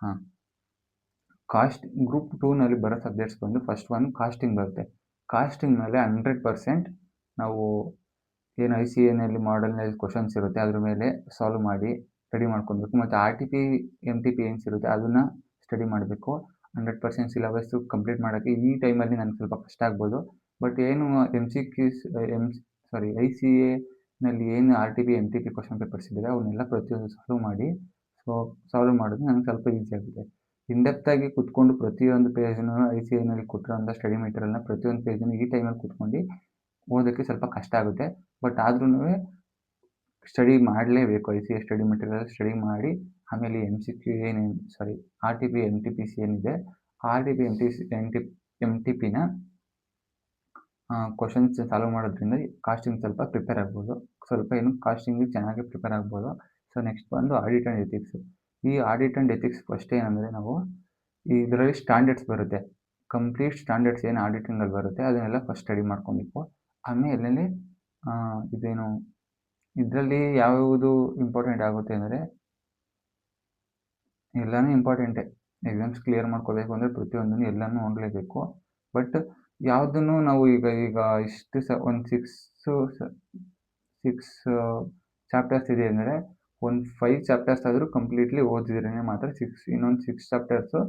Speaker 1: ಹಾಂ. ಕಾಸ್ಟ್ ಗ್ರೂಪ್ ಟೂನಲ್ಲಿ ಬರೋ ಸಬ್ಜೆಕ್ಟ್ಸ್ ಬಂದು ಫಸ್ಟ್ ಒನ್ ಕಾಸ್ಟಿಂಗ್ ಬರುತ್ತೆ. ಕಾಸ್ಟಿಂಗ್ ಮೇಲೆ ಹಂಡ್ರೆಡ್ ಪರ್ಸೆಂಟ್ ನಾವು ಏನು ಐ ಸಿ ಎನಲ್ಲಿ ಮಾಡಲ್ನಲ್ಲಿ ಕ್ವಶನ್ಸ್ ಇರುತ್ತೆ. ಅದ್ರ ಮೇಲೆ ಸಾಲ್ವ್ ಮಾಡಿ ರೆಡಿ ಮಾಡ್ಕೊಬೇಕು. ಮತ್ತು R T P M T P ಏನ್ಸ್ ಇರುತ್ತೆ. ಅದನ್ನು ಸ್ಟಡಿ ಮಾಡಬೇಕು. ಹಂಡ್ರೆಡ್ ಪರ್ಸೆಂಟ್ ಸಿಲಬಸ್ಸು ಕಂಪ್ಲೀಟ್ ಮಾಡೋಕ್ಕೆ ಈ ಟೈಮಲ್ಲಿ ನನಗೆ ಸ್ವಲ್ಪ ಕಷ್ಟ ಆಗ್ಬೋದು. ಬಟ್ ಏನು M C Qs M sorry I C ಎನಲ್ಲಿ ಏನು R T P M T P question papers ಇದೆ ಅವನ್ನೆಲ್ಲ ಪ್ರತಿಯೊಂದು ಸಾಲ್ವ್ ಮಾಡಿ ಸೊ ಸಾಲ್ವ್ ಮಾಡೋದು ನನಗೆ ಸ್ವಲ್ಪ ಈಸಿ ಆಗುತ್ತೆ. ಕೂತ್ಕೊಂಡು ಕುತ್ಕೊಂಡು ಪ್ರತಿಯೊಂದು ಪೇಜನ್ನು ಐ ಸಿ ಎನಲ್ಲಿ ಕೊಟ್ಟಿರೋಂಥ ಸ್ಟಡಿ ಮೆಟೀರಿಯಲ್ನ ಪ್ರತಿಯೊಂದು ಪೇಜನ್ನು ಈ ಟೈಮಲ್ಲಿ ಕುತ್ಕೊಂಡು ಓದೋಕ್ಕೆ ಸ್ವಲ್ಪ ಕಷ್ಟ ಆಗುತ್ತೆ. ಬಟ್ ಆದ್ರೂ ಸ್ಟಡಿ ಮಾಡಲೇಬೇಕು I C A study material study ಮಾಡಿ ಆಮೇಲೆ ಎಂ ಸಿ ಕ್ಯೂ ಏನು sorry R T P M T P C ಏನಿದೆ R T P M T C M T M T ಪಿನ ಕ್ವಶನ್ಸ್ ಸಾಲ್ವ್ ಮಾಡೋದ್ರಿಂದ costing ಸ್ವಲ್ಪ prepare ಆಗ್ಬೋದು. ಸ್ವಲ್ಪ ಏನು ಕಾಸ್ಟಿಂಗ್ ಚೆನ್ನಾಗಿ ಪ್ರಿಪೇರ್ ಆಗ್ಬೋದು. ಸೊ ನೆಕ್ಸ್ಟ್ ಬಂದು ಆಡಿಟ್ ಆ್ಯಂಡ್ ಎಥಿಕ್ಸು ಈ ಆಡಿಟ್ ಆ್ಯಂಡ್ ಎಥಿಕ್ಸ್ ಫಸ್ಟ್ ಏನಂದರೆ ನಾವು ಇದರಲ್ಲಿ ಸ್ಟ್ಯಾಂಡರ್ಡ್ಸ್ ಬರುತ್ತೆ. ಕಂಪ್ಲೀಟ್ ಸ್ಟ್ಯಾಂಡರ್ಡ್ಸ್ ಏನು ಆಡಿಟಿಂಗಲ್ಲಿ ಬರುತ್ತೆ, ಅದನ್ನೆಲ್ಲ ಫಸ್ಟ್ ಸ್ಟಡಿ ಮಾಡ್ಕೊಬೇಕು. ಆಮೇಲೆ ಇದೇನು, ಇದರಲ್ಲಿ ಯಾವುದು ಇಂಪಾರ್ಟೆಂಟ್ ಆಗುತ್ತೆ ಅಂದರೆ ಎಲ್ಲನೂ ಇಂಪಾರ್ಟೆಂಟೇ ಎಕ್ಸಾಮ್ಸ್ ಕ್ಲಿಯರ್ ಮಾಡ್ಕೋಬೇಕು ಅಂದರೆ ಪ್ರತಿಯೊಂದನ್ನು ಎಲ್ಲನೂ ನೋಡಲೇಬೇಕು. ಬಟ್ ಯಾವುದನ್ನು ನಾವು ಈಗ ಈಗ ಇಷ್ಟು ಸ, ಒಂದು ಸಿಕ್ಸು ಸಿಕ್ಸ್ ಚಾಪ್ಟರ್ಸ್ ಇದೆ ಅಂದರೆ ಒಂದು ಫೈವ್ ಚಾಪ್ಟರ್ಸ್ ಆದರೂ ಕಂಪ್ಲೀಟ್ಲಿ ಓದಿದ್ರೇ ಮಾತ್ರ ಸಿಕ್ಸ್ ಇನ್ನೊಂದು ಸಿಕ್ಸ್ ಚಾಪ್ಟರ್ಸು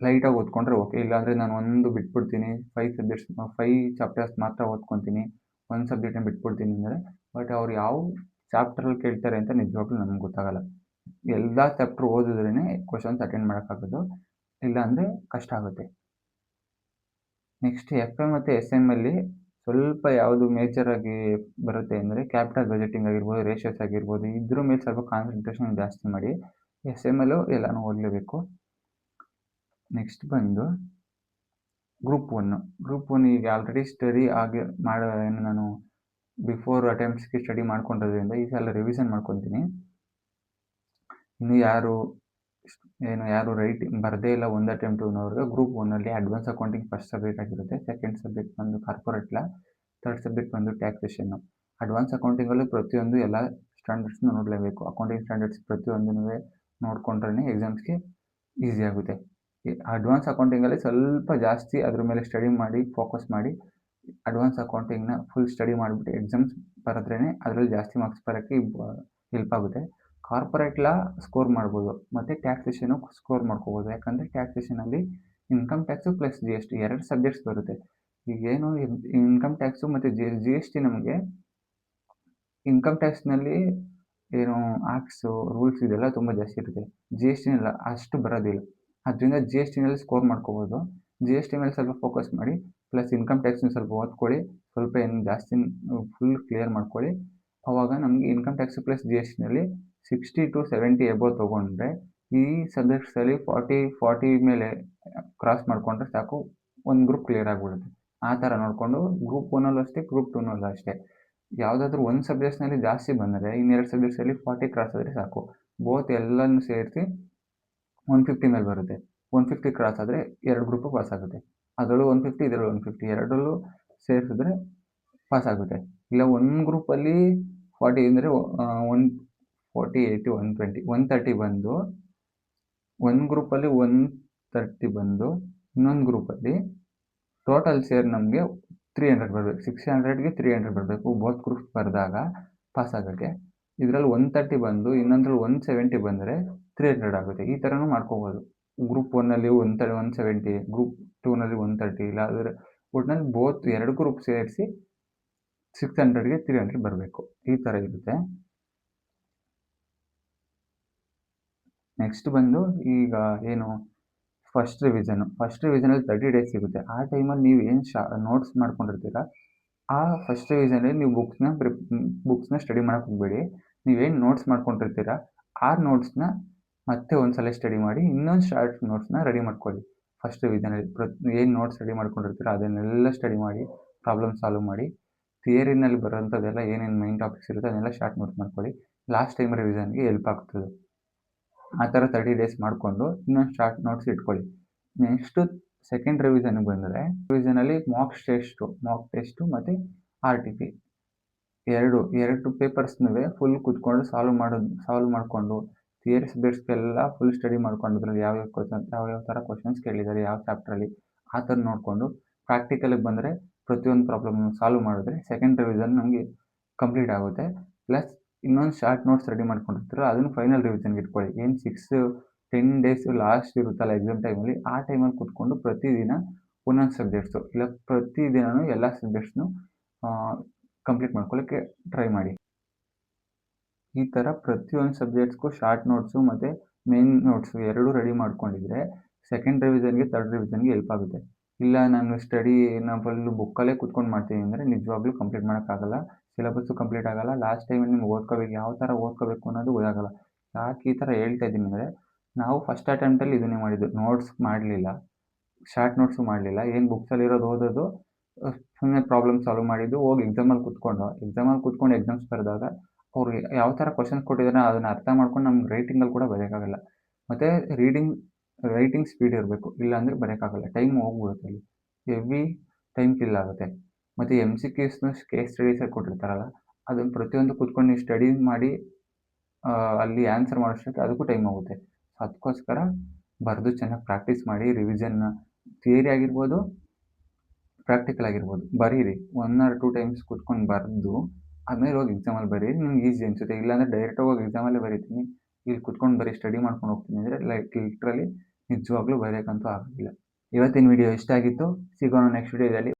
Speaker 1: ಲೈಟಾಗಿ ಓದ್ಕೊಂಡ್ರೆ ಓಕೆ ಇಲ್ಲಾಂದರೆ ನಾನು ಒಂದು ಬಿಟ್ಬಿಡ್ತೀನಿ. ಫೈವ್ ಸಬ್ಜೆಕ್ಟ್ಸ್ ಫೈವ್ ಚಾಪ್ಟರ್ಸ್ ಮಾತ್ರ ಓದ್ಕೊತೀನಿ. ಒಂದು ಸಬ್ಜೆಕ್ಟನ್ನ ಬಿಟ್ಬಿಡ್ತೀನಿ ಅಂದರೆ ಬಟ್ ಅವ್ರು ಯಾವ ಚಾಪ್ಟ್ರಲ್ಲಿ ಕೇಳ್ತಾರೆ ಅಂತ ನಿಜವಾಗ್ಲೂ ನಮ್ಗೆ ಗೊತ್ತಾಗಲ್ಲ. ಎಲ್ಲ ಚಾಪ್ಟರ್ ಓದಿದ್ರೇ ಕ್ವಶನ್ಸ್ ಅಟೆಂಡ್ ಮಾಡೋಕ್ಕಾಗೋದು. ಇಲ್ಲಾಂದರೆ ಕಷ್ಟ ಆಗುತ್ತೆ. ನೆಕ್ಸ್ಟ್ ಎಫ್ ಎಂ ಮತ್ತು ಎಸ್ ಎಮ್ಮಲ್ಲಿ ಸ್ವಲ್ಪ ಯಾವುದು ಮೇಜರಾಗಿ ಬರುತ್ತೆ ಅಂದರೆ ಕ್ಯಾಪಿಟಲ್ ಬಜೆಟಿಂಗ್ ಆಗಿರ್ಬೋದು ರೇಷಿಯೋಸ್ ಆಗಿರ್ಬೋದು, ಇದ್ರ ಮೇಲೆ ಸ್ವಲ್ಪ ಕಾನ್ಸಂಟ್ರೇಷನ್ ಜಾಸ್ತಿ ಮಾಡಿ ಎಸ್ ಎಂ ಎಲ್ಲು ಎಲ್ಲನೂ ಓದಲೇಬೇಕು. ನೆಕ್ಸ್ಟ್ ಬಂದು ಗ್ರೂಪ್ ಒನ್ ಗ್ರೂಪ್ ಒನ್ ಈಗ ಆಲ್ರೆಡಿ ಸ್ಟಡಿ ಆಗಿ ಮಾಡೋ ನಾನು ಬಿಫೋರ್ ಅಟೆಂಪ್ಟ್ಸ್ಗೆ ಸ್ಟಡಿ ಮಾಡ್ಕೊಂಡಿರೋದ್ರಿಂದ ಈ ಸಲ ರಿವಿಷನ್ ಮಾಡ್ಕೊತೀನಿ. ಇನ್ನು ಯಾರು ಏನು ಯಾರು ರೈಟ್ ಬರದೇ ಇಲ್ಲ ಒಂದು ಅಟೆಂಪ್ಟ್ ಅನ್ನೋರಿಗೆ ಗ್ರೂಪ್ ಒನ್ನಲ್ಲಿ ಅಡ್ವಾನ್ಸ್ ಅಕೌಂಟಿಂಗ್ ಫಸ್ಟ್ ಸಬ್ಜೆಕ್ಟ್ ಆಗಿರುತ್ತೆ ಸೆಕೆಂಡ್ ಸಬ್ಜೆಕ್ಟ್ ಬಂದು ಕಾರ್ಪೊರೇಟ್ ಲಾ ಥರ್ಡ್ ಸಬ್ಜೆಕ್ಟ್ ಬಂದು ಟ್ಯಾಕ್ಸೇಷನ್ನು ಅಡ್ವಾನ್ಸ್ ಅಕೌಂಟಿಂಗಲ್ಲೂ ಪ್ರತಿಯೊಂದು ಎಲ್ಲ ಸ್ಟ್ಯಾಂಡರ್ಡ್ಸ್ನ ನೋಡಲೇಬೇಕು. ಅಕೌಂಟಿಂಗ್ ಸ್ಟ್ಯಾಂಡರ್ಡ್ಸ್ ಪ್ರತಿಯೊಂದನ್ನು ನೋಡಿಕೊಂಡ್ರೆ ಎಕ್ಸಾಮ್ಸ್ಗೆ ಈಸಿ ಆಗುತ್ತೆ. ಅಡ್ವಾನ್ಸ್ ಅಕೌಂಟಿಂಗಲ್ಲಿ ಸ್ವಲ್ಪ ಜಾಸ್ತಿ ಅದ್ರ ಮೇಲೆ ಸ್ಟಡಿ ಮಾಡಿ ಫೋಕಸ್ ಮಾಡಿ ಅಡ್ವಾನ್ಸ್ ಅಕೌಂಟಿಂಗ್ನ ಫುಲ್ ಸ್ಟಡಿ ಮಾಡಿಬಿಟ್ಟು ಎಕ್ಸಾಮ್ಸ್ ಬರೆದ್ರೇ ಅದರಲ್ಲಿ ಜಾಸ್ತಿ ಮಾರ್ಕ್ಸ್ ಬರೋಕ್ಕೆ ಹೆಲ್ಪ್ ಆಗುತ್ತೆ. ಕಾರ್ಪೊರೇಟ್ ಲಾ ಸ್ಕೋರ್ ಮಾಡ್ಬೋದು, ಮತ್ತು ಟ್ಯಾಕ್ಸೇಷನು ಸ್ಕೋರ್ ಮಾಡ್ಕೋಬೋದು. ಯಾಕಂದರೆ ಟ್ಯಾಕ್ಸೇಷನಲ್ಲಿ income tax plus G S T ಎರಡು ಸಬ್ಜೆಕ್ಟ್ಸ್ ಬರುತ್ತೆ. ಈಗೇನು ಇನ್ಕಮ್ ಟ್ಯಾಕ್ಸು ಮತ್ತು ಜಿ ಜಿ ಎಸ್ ಟಿ ನಮಗೆ ಇನ್ಕಮ್ ಟ್ಯಾಕ್ಸ್ನಲ್ಲಿ ಏನು ಆ್ಯಕ್ಟ್ಸು ರೂಲ್ಸ್ ಇದೆಲ್ಲ ತುಂಬ ಜಾಸ್ತಿ ಇರುತ್ತೆ. ಜಿ ಎಸ್ ಟಿನೆಲ್ಲ ಅಷ್ಟು ಬರೋದಿಲ್ಲ. ಅದರಿಂದ ಜಿ ಎಸ್ ಟಿನಲ್ಲಿ ಸ್ಕೋರ್ ಮಾಡ್ಕೋಬೋದು. ಜಿ ಎಸ್ ಟಿ ಮೇಲೆ ಸ್ವಲ್ಪ ಫೋಕಸ್ ಮಾಡಿ ಪ್ಲಸ್ ಇನ್ಕಮ್ ಟ್ಯಾಕ್ಸ್ನ ಸ್ವಲ್ಪ ಓದ್ಕೊಳ್ಳಿ, ಸ್ವಲ್ಪ ಏನು ಜಾಸ್ತಿ ಫುಲ್ ಕ್ಲಿಯರ್ ಮಾಡ್ಕೊಳ್ಳಿ. ಅವಾಗ ನಮಗೆ income tax plus G S ಟಿನಲ್ಲಿ sixty to seventy above ತೊಗೊಂಡ್ರೆ ಈ ಸಬ್ಜೆಕ್ಟ್ಸಲ್ಲಿ ಫಾರ್ಟಿ ಫಾರ್ಟಿ ಮೇಲೆ ಕ್ರಾಸ್ ಮಾಡಿಕೊಂಡ್ರೆ ಸಾಕು ಒಂದು ಗ್ರೂಪ್ ಕ್ಲಿಯರ್ ಆಗಿಬಿಡುತ್ತೆ. ಆ ಥರ ನೋಡಿಕೊಂಡು ಗ್ರೂಪ್ ಒನ್ನಲ್ಲೂ ಅಷ್ಟೇ ಗ್ರೂಪ್ ಟೂನಲ್ಲೂ ಅಷ್ಟೇ. ಯಾವುದಾದ್ರೂ ಒಂದು ಸಬ್ಜೆಕ್ಟ್ಸ್ನಲ್ಲಿ ಜಾಸ್ತಿ ಬಂದರೆ ಇನ್ನೆರಡು ಸಬ್ಜೆಕ್ಟ್ಸಲ್ಲಿ ಫಾರ್ಟಿ ಕ್ರಾಸ್ ಆದರೆ ಸಾಕು. ಬೋತ್ ಎಲ್ಲನೂ ಸೇರಿಸಿ ಒನ್ ಫಿಫ್ಟಿ ಮೇಲೆ ಬರುತ್ತೆ. ಒನ್ ಫಿಫ್ಟಿ ಕ್ರಾಸ್ ಆದರೆ ಎರಡು ಗ್ರೂಪು ಪಾಸ್ ಆಗುತ್ತೆ. ಅದರಲ್ಲೂ ಒನ್ ಫಿಫ್ಟಿ ಇದರಲ್ಲೂ ಒನ್ ಫಿಫ್ಟಿ ಎರಡರಲ್ಲೂ ಸೇರಿಸಿದ್ರೆ ಪಾಸ್ ಆಗುತ್ತೆ. ಇಲ್ಲ, ಒಂದು ಗ್ರೂಪಲ್ಲಿ ಫಾರ್ಟಿ ಅಂದರೆ one forty eighty one twenty one thirty ಬಂದು ಒಂದು ಗ್ರೂಪಲ್ಲಿ ಒನ್ ತರ್ಟಿ ಬಂದು, ಇನ್ನೊಂದು ಗ್ರೂಪಲ್ಲಿ ಟೋಟಲ್ ಸೇರ್ ನಮಗೆ ತ್ರೀ ಹಂಡ್ರೆಡ್ ಬರಬೇಕು. ಸಿಕ್ಸ್ ಹಂಡ್ರೆಡ್ಗೆ ತ್ರೀ ಹಂಡ್ರೆಡ್ ಬರಬೇಕು. ಬೋತ್ ಗ್ರೂಪ್ಸ್ ಬರೆದಾಗ ಪಾಸ್ ಆಗೋಕ್ಕೆ. ಇದರಲ್ಲಿ ಒನ್ ತರ್ಟಿ ಬಂದು, ಇನ್ನೊಂದ್ರಲ್ಲಿ ಒನ್ ಸೆವೆಂಟಿ ಬಂದರೆ ತ್ರೀ ಹಂಡ್ರೆಡ್ ಆಗುತ್ತೆ. ಈ ಥರನೂ ಮಾಡ್ಕೋಬೋದು. ಗ್ರೂಪ್ ಒನ್ನಲ್ಲಿ ಒನ್ ತ ಒನ್ ಸೆವೆಂಟಿ ಗ್ರೂಪ್ ಟೂನಲ್ಲಿ ಒನ್ ತರ್ಟಿ ಇಲ್ಲ ಆದರೆ ಒಟ್ನಲ್ಲಿ ಬೋತ್ ಎರಡು ಗ್ರೂಪ್ ಸೇರಿಸಿ ಸಿಕ್ಸ್ ಹಂಡ್ರೆಡ್ಗೆ ತ್ರೀ ಹಂಡ್ರೆಡ್ ಬರಬೇಕು. ಈ ಥರ ಇರುತ್ತೆ. ನೆಕ್ಸ್ಟ್ ಬಂದು ಈಗ ಏನು ಫಸ್ಟ್ ರಿವಿಷನ್ ಫಸ್ಟ್ ರಿವಿಷನಲ್ಲಿ ತರ್ಟಿ ಡೇಸ್ ಸಿಗುತ್ತೆ. ಆ ಟೈಮಲ್ಲಿ ನೀವು ಏನು ಶಾ ನೋಟ್ಸ್ ಮಾಡ್ಕೊಂಡಿರ್ತೀರ, ಆ ಫಸ್ಟ್ ರಿವಿಷನಲ್ಲಿ ನೀವು ಬುಕ್ಸ್ನ ಪ್ರಿ ಬುಕ್ಸ್ನ ಸ್ಟಡಿ ಮಾಡೋಕೆ ಹೋಗಬೇಡಿ. ನೀವೇನು ನೋಟ್ಸ್ ಮಾಡ್ಕೊಂಡಿರ್ತೀರ, ಆ ನೋಟ್ಸ್ನ ಮತ್ತೆ ಒಂದು ಸಲ ಸ್ಟಡಿ ಮಾಡಿ, ಇನ್ನೊಂದು ಶಾರ್ಟ್ ನೋಟ್ಸ್ನ ರೆಡಿ ಮಾಡ್ಕೊಳ್ಳಿ. ಫಸ್ಟ್ ರಿವಿಷನಲ್ಲಿ ಪ್ರತಿ, ಏನು ನೋಟ್ಸ್ ರೆಡಿ ಮಾಡ್ಕೊಂಡಿರ್ತೀರ, ಅದನ್ನೆಲ್ಲ ಸ್ಟಡಿ ಮಾಡಿ ಪ್ರಾಬ್ಲಮ್ ಸಾಲ್ವ್ ಮಾಡಿ ಥಿಯರಿನಲ್ಲಿ ಬರೋಂಥದ್ದೆಲ್ಲ ಏನೇನು ಮೈನ್ ಟಾಪಿಕ್ಸ್ ಇರುತ್ತೆ, ಅದನ್ನೆಲ್ಲ ಶಾರ್ಟ್ ನೋಟ್ಸ್ ಮಾಡ್ಕೊಳ್ಳಿ. ಲಾಸ್ಟ್ ಟೈಮ್ ರಿವಿಷನ್ಗೆ ಹೆಲ್ಪ್ ಆಗ್ತದೆ. ಆ ಥರ ತರ್ಟಿ ಡೇಸ್ ಮಾಡಿಕೊಂಡು ಇನ್ನೊಂದು ಶಾರ್ಟ್ ನೋಟ್ಸ್ ಇಟ್ಕೊಳ್ಳಿ. ನೆಕ್ಸ್ಟು ಸೆಕೆಂಡ್ ರಿವಿಷನ್ಗೆ ಬಂದರೆ ರಿವಿಷನಲ್ಲಿ ಮಾಕ್ ಟೆಸ್ಟು ಮಾಕ್ ಟೆಸ್ಟು ಮತ್ತು ಆರ್ ಟಿ ಪಿ ಎರಡು ಎರಡು ಪೇಪರ್ಸ್ನೂ ಫುಲ್ ಕೂತ್ಕೊಂಡು ಸಾಲ್ವ್ ಮಾಡೋದು ಸಾಲ್ವ್ ಮಾಡಿಕೊಂಡು ಥಿಯರಿಸ್ ಬೇಡ್ಸ್ಗೆಲ್ಲ ಫುಲ್ ಸ್ಟಡಿ ಮಾಡ್ಕೊಂಡು ಅದ್ರಲ್ಲಿ ಯಾವ್ಯಾವ ಕ್ವಶನ್ ಯಾವ ಥರ ಕ್ವಶನ್ಸ್ ಕೇಳಿದ್ದಾರೆ, ಯಾವ ಚಾಪ್ಟ್ರಲ್ಲಿ ಆ ಥರ ನೋಡಿಕೊಂಡು ಪ್ರಾಕ್ಟಿಕಲಿಗೆ ಬಂದರೆ ಪ್ರತಿಯೊಂದು ಪ್ರಾಬ್ಲಮ್ ಸಾಲ್ವ್ ಮಾಡಿದ್ರೆ ಸೆಕೆಂಡ್ ರಿವಿಷನ್ ನಮಗೆ ಕಂಪ್ಲೀಟ್ ಆಗುತ್ತೆ. ಪ್ಲಸ್ ಇನ್ನೊಂದು ಶಾರ್ಟ್ ನೋಟ್ಸ್ ರೆಡಿ ಮಾಡ್ಕೊಂಡಿರ್ತೀರ, ಅದನ್ನು ಫೈನಲ್ ರಿವಿಷನ್ಗೆ ಇಟ್ಕೊಳ್ಳಿ. ಏನು ಸಿಕ್ಸ್ ಟೆನ್ ಡೇಸ್ ಲಾಸ್ಟ್ ಇರುತ್ತಲ್ಲ ಎಕ್ಸಾಮ್ ಟೈಮಲ್ಲಿ ಆ ಟೈಮಲ್ಲಿ ಕೂತ್ಕೊಂಡು ಪ್ರತಿದಿನ ಒಂದೊಂದು ಸಬ್ಜೆಕ್ಟ್ಸು ಇಲ್ಲ ಪ್ರತಿದಿನವೂ ಎಲ್ಲ ಸಬ್ಜೆಕ್ಟ್ಸ್ನು ಕಂಪ್ಲೀಟ್ ಮಾಡ್ಕೊಳ್ಳೋಕ್ಕೆ ಟ್ರೈ ಮಾಡಿ. ಈ ಥರ ಪ್ರತಿಯೊಂದು ಸಬ್ಜೆಕ್ಟ್ಸ್ಗೂ ಶಾರ್ಟ್ ನೋಟ್ಸು ಮತ್ತು ಮೇನ್ ನೋಟ್ಸು ಎರಡೂ ರೆಡಿ ಮಾಡ್ಕೊಂಡಿದ್ರೆ ಸೆಕೆಂಡ್ ರಿವಿಷನ್ಗೆ ತರ್ಡ್ ರಿವಿಷನ್ಗೆ ಹೆಲ್ಪ್ ಆಗುತ್ತೆ. ಇಲ್ಲ ನಾನು ಸ್ಟಡಿ ನಾನು ಫುಲ್ಲು ಬುಕ್ಕಲ್ಲೇ ಕುತ್ಕೊಂಡು ಮಾಡ್ತೀನಿ ಅಂದರೆ ನಿಜವಾಗ್ಲೂ ಕಂಪ್ಲೀಟ್ ಮಾಡೋಕ್ಕಾಗಲ್ಲ. ಸಿಲೆಬಸ್ಸು ಕಂಪ್ಲೀಟ್ ಆಗೋಲ್ಲ. ಲಾಸ್ಟ್ ಟೈಮ್ ನಿಮ್ಗೆ ಓದ್ಕೋಬೇಕು, ಯಾವ ಥರ ಓದ್ಕೋಬೇಕು ಅನ್ನೋದು ಗೊತ್ತಾಗಲ್ಲ. ಯಾಕೆ ಈ ಥರ ಹೇಳ್ತಾ ಇದ್ದೀನಿ ಅಂದರೆ, ನಾವು ಫಸ್ಟ್ ಅಟೆಂಪ್ಟಲ್ಲಿ ಇದನ್ನೇ ಮಾಡಿದ್ದು. ನೋಟ್ಸ್ ಮಾಡಲಿಲ್ಲ. ಶಾರ್ಟ್ ನೋಟ್ಸು ಮಾಡಲಿಲ್ಲ. ಏನು ಬುಕ್ಸಲ್ಲಿರೋದು ಓದೋದು ಸುಮ್ಮನೆ ಪ್ರಾಬ್ಲಮ್ ಸಾಲ್ವ್ ಮಾಡಿದ್ದು, ಹೋಗಿ ಎಕ್ಸಾಮಲ್ಲಿ ಕೂತ್ಕೊಂಡು. ಎಕ್ಸಾಮಲ್ಲಿ ಕೂತ್ಕೊಂಡು ಎಕ್ಸಾಮ್ಸ್ ಬರೆದಾಗ, ಅವ್ರು ಯಾವ ಥರ ಕ್ವಶನ್ಸ್ ಕೊಟ್ಟಿದ್ದಾರೆ ಅದನ್ನು ಅರ್ಥ ಮಾಡ್ಕೊಂಡು ನಮ್ಗೆ ರೈಟಿಂಗಲ್ಲಿ ಕೂಡ ಬರೆಯೋಕ್ಕಾಗಲ್ಲ. ಮತ್ತು ರೀಡಿಂಗ್ ರೈಟಿಂಗ್ ಸ್ಪೀಡ್ ಇರಬೇಕು. ಇಲ್ಲಾಂದರೆ ಬರೆಯೋಕ್ಕಾಗಲ್ಲ. ಟೈಮ್ ಹೋಗ್ಬಿಡುತ್ತೆ ಅಲ್ಲಿ. ಎವ್ರಿ ಟೈಮ್ ಫಿಲ್ ಆಗುತ್ತೆ. ಮತ್ತು ಎಂ ಸಿ ಕ್ಯೂಸ್ನ ಕೇಸ್ ಸ್ಟಡೀಸಾಗಿ ಕೊಟ್ಟಿರ್ತಾರಲ್ಲ ಅದನ್ನು ಪ್ರತಿಯೊಂದು ಕೂತ್ಕೊಂಡು ನೀವು ಸ್ಟಡಿ ಮಾಡಿ ಅಲ್ಲಿ ಆನ್ಸರ್ ಮಾಡೋಷ್ಟಕ್ಕೆ ಅದಕ್ಕೂ ಟೈಮ್ ಆಗುತ್ತೆ ಸೊ ಅದಕ್ಕೋಸ್ಕರ ಬರೆದು ಚೆನ್ನಾಗಿ ಪ್ರಾಕ್ಟೀಸ್ ಮಾಡಿ ರಿವಿಷನ್ನ ಥಿಯರಿ ಆಗಿರ್ಬೋದು ಪ್ರಾಕ್ಟಿಕಲ್ ಆಗಿರ್ಬೋದು, ಬರೀರಿ. ಒನ್ ಆರ್ ಟೂ ಟೈಮ್ಸ್ ಕೂತ್ಕೊಂಡು ಬರೆದು ಆಮೇಲೆ ಹೋಗಿ ಎಕ್ಸಾಮಲ್ಲಿ ಬರೀರಿ. ನಿಮ್ಗೆ ಈಸಿ ಅನಿಸುತ್ತೆ. ಇಲ್ಲಾಂದರೆ ಡೈರೆಕ್ಟಾಗಿ ಹೋಗಿ ಎಕ್ಸಾಮಲ್ಲೇ ಬರೀತೀನಿ. ಇಲ್ಲಿ ಕೂತ್ಕೊಂಡು ಬರೀ ಸ್ಟಡಿ ಮಾಡ್ಕೊಂಡು ಹೋಗ್ತೀನಿ ಅಂದರೆ ಲೈಕ್ ಲಿಟ್ರಲಿ ನಿಜವಾಗ್ಲೂ ಬರೆಯೋಕ್ಕಂತೂ ಆಗೋದಿಲ್ಲ. ಇವತ್ತಿನ ವಿಡಿಯೋ ಇಷ್ಟ ಆಗಿತ್ತು. ಸಿಗೋಣ ನೆಕ್ಸ್ಟ್ ವಿಡಿಯೋದಲ್ಲಿ